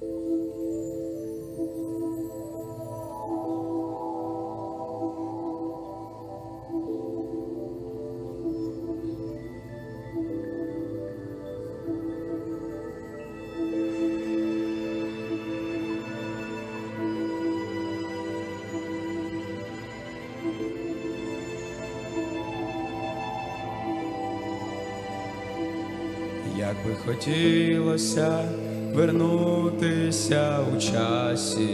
Як би хотілося вернутися у часі,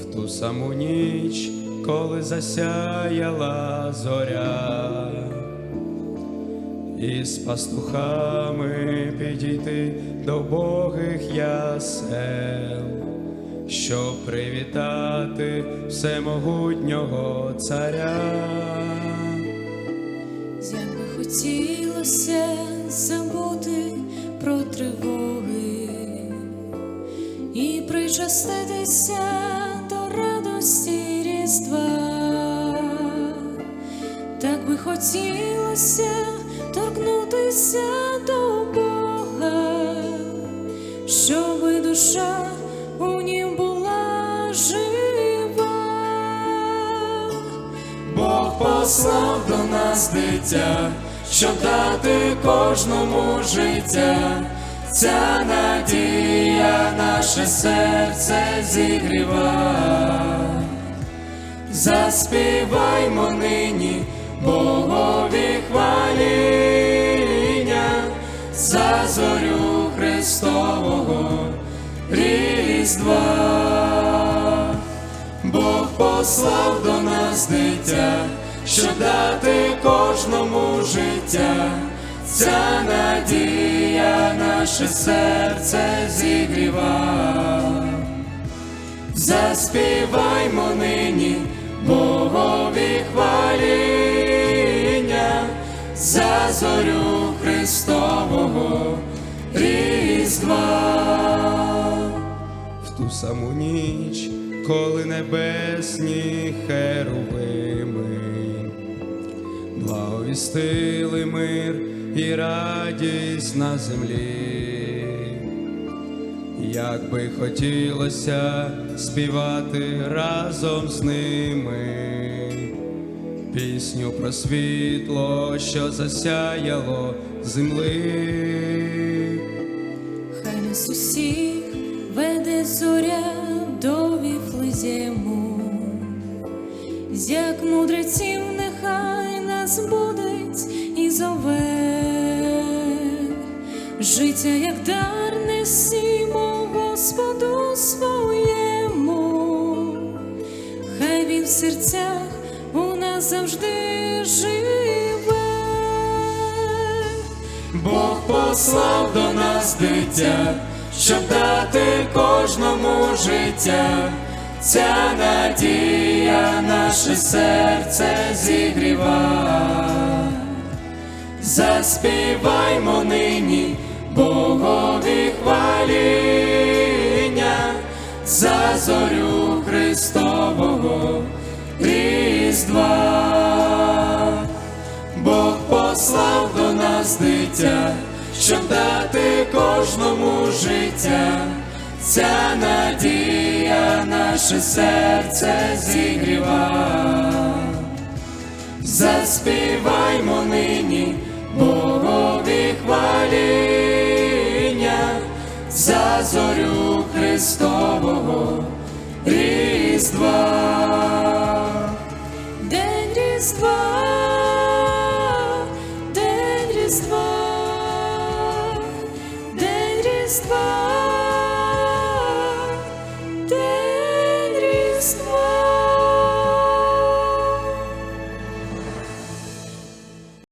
в ту саму ніч, коли засяяла зоря, і з пастухами підійти до богих ясел, щоб привітати всемогутнього царя. Як би хотілося причаститися до радості Різдва, так би хотілося торкнутися до Бога, щоби душа у нім була жива. Бог послав до нас дитя, щоб дати кожному життя. Ця надія наше серце зігріва. Заспіваймо нині Богові хваління за зорю Христового Різдва. Бог послав до нас дитя, щоб дати кожному життя. Ця надія наше серце зігріва. Заспіваймо нині Богові хваління за зорю Христового Різдва в ту саму ніч, коли небесні херувими благовістили мир і радість на землі, як би хотілося співати разом з ними. Пісню про світло, що засяяло земли. Хай нас усіх веде зоря до віфлезєму, як мудреців нехай нас будить життя, як дар несімо Господу своєму, хай він в серцях у нас завжди живе. Бог послав до нас дитя, щоб дати кожному життя. Ця надія наше серце зігріва. Заспіваймо нині Богові хваління за зорю Христового Різдва. Бог послав до нас дитя, щоб дати кожному життя. Ця надія наше серце зігріва. Заспіваймо нині Богові зорю Христового Різдва. День Різдва,